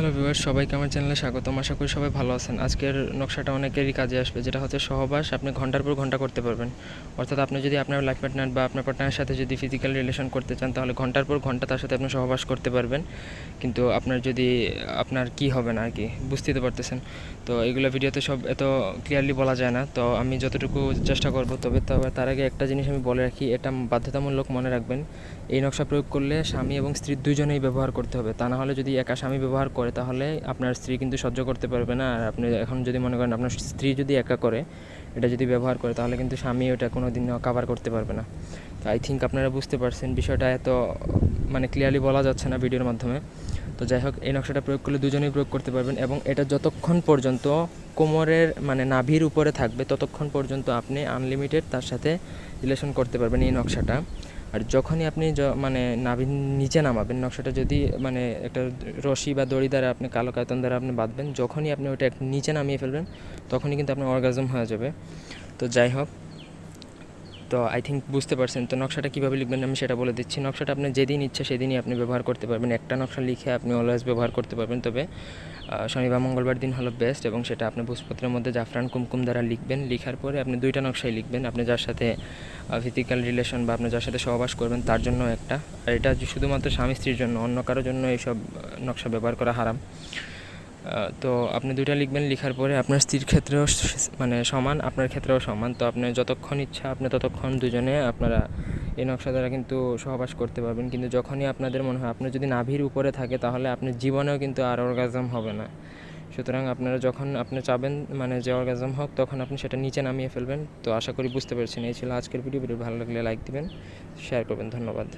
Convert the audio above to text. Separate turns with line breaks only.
Hello viewers, সবাইকে আমার চ্যানেলে স্বাগতম। আশা করি সবাই ভালো আছেন। আজকের নকশাটা অনেকেরই কাজে আসবে, যেটা হচ্ছে সহবাস। আপনি ঘণ্টার পর ঘণ্টা করতে পারবেন। অর্থাৎ আপনি যদি আপনার লাইফ পার্টনার বা আপনার পার্টনারের সাথে যদি ফিজিক্যাল রিলেশন করতে চান, তাহলে ঘণ্টার পর ঘণ্টা তার সাথে আপনি সহবাস করতে পারবেন। কিন্তু আপনার যদি, আপনার কি হবে না আর কি বুঝতেই তো পারতেছেন। তো এগুলো ভিডিওতে সব এত ক্লিয়ারলি বলা যায় না। তো আমি যতটুকু চেষ্টা করব, তবে তবে তার আগে একটা জিনিস আমি বলে রাখি, এটা বাধ্যতামূলক মনে রাখবেন। এই নকশা প্রয়োগ করলে স্বামী এবং স্ত্রী দুজনেই ব্যবহার করতে হবে। তা না হলে যদি একা স্বামী ব্যবহার করে তাহলে আপনার স্ত্রী কিন্তু সহ্য করতে পারবে না। আর আপনি এখন যদি মনে করেন আপনার স্ত্রী যদি একা করে, এটা যদি ব্যবহার করে, তাহলে কিন্তু স্বামী ওটা কোনো দিন কাভার করতে পারবে না। তো আই থিঙ্ক আপনারা বুঝতে পারছেন বিষয়টা এত মানে ক্লিয়ারলি বলা যাচ্ছে না ভিডিওর মাধ্যমে। তো যাই হোক, এই নকশাটা প্রয়োগ করলে দুজনেই প্রয়োগ করতে পারবেন এবং এটা যতক্ষণ পর্যন্ত কোমরের মানে নাভির উপরে থাকবে, ততক্ষণ পর্যন্ত আপনি আনলিমিটেড তার সাথে রিলেশন করতে পারবেন এই নকশাটা। আর যখনই আপনি মানে নাভির নিচে নামাবেন, নকশাটা যদি মানে একটা রশি বা দড়ি দ্বারা আপনি কালো কায়তন দ্বারা আপনি বাঁধবেন, যখনই আপনি ওটা নিচে নামিয়ে ফেলবেন, তখনই কিন্তু আপনার অর্গাজম হয়ে যাবে। তো যাই হোক তো আই থিঙ্ক বুঝতে পারছেন। তো নকশাটা কীভাবে লিখবেন আমি সেটা বলে দিচ্ছি। নকশাটা আপনি যেদিন ইচ্ছে সেদিনই আপনি ব্যবহার করতে পারবেন। একটা নকশা লিখে আপনি অলওয়েজ ব্যবহার করতে পারবেন। তবে শনিবার মঙ্গলবার দিন হলো বেস্ট এবং সেটা আপনি ভূষপত্রের মধ্যে জাফরান কুমকুম দ্বারা লিখবেন। লিখার পরে আপনি দুইটা নকশাই লিখবেন। আপনি যার সাথে ফিজিক্যাল রিলেশন বা আপনি যার সাথে সহবাস করবেন তার জন্য একটা। আর এটা শুধুমাত্র স্বামী স্ত্রীর জন্য, অন্য কারোর জন্য এইসব নকশা ব্যবহার করা হারাম। তো আপনি দুইটা লিখবেন, লিখার পরে আপনার স্ত্রীর ক্ষেত্রেও মানে সমান, আপনার ক্ষেত্রেও সমান। তো আপনি যতক্ষণ ইচ্ছা, আপনি ততক্ষণ দুজনে আপনারা এই নকশা দ্বারা কিন্তু সহবাস করতে পারবেন। কিন্তু যখনই আপনাদের মনে হয় আপনার যদি নাভির উপরে থাকে, তাহলে আপনার জীবনেও কিন্তু আর অর্গাজম হবে না। সুতরাং আপনারা যখন আপনি চাবেন মানে যে অর্গাজম হোক, তখন আপনি সেটা নিচে নামিয়ে ফেলবেন। তো আশা করি বুঝতে পারছেন। এই ছিল আজকের ভিডিও। ভিডিও ভালো লাগলে লাইক দিবেন শেয়ার করবেন। ধন্যবাদ।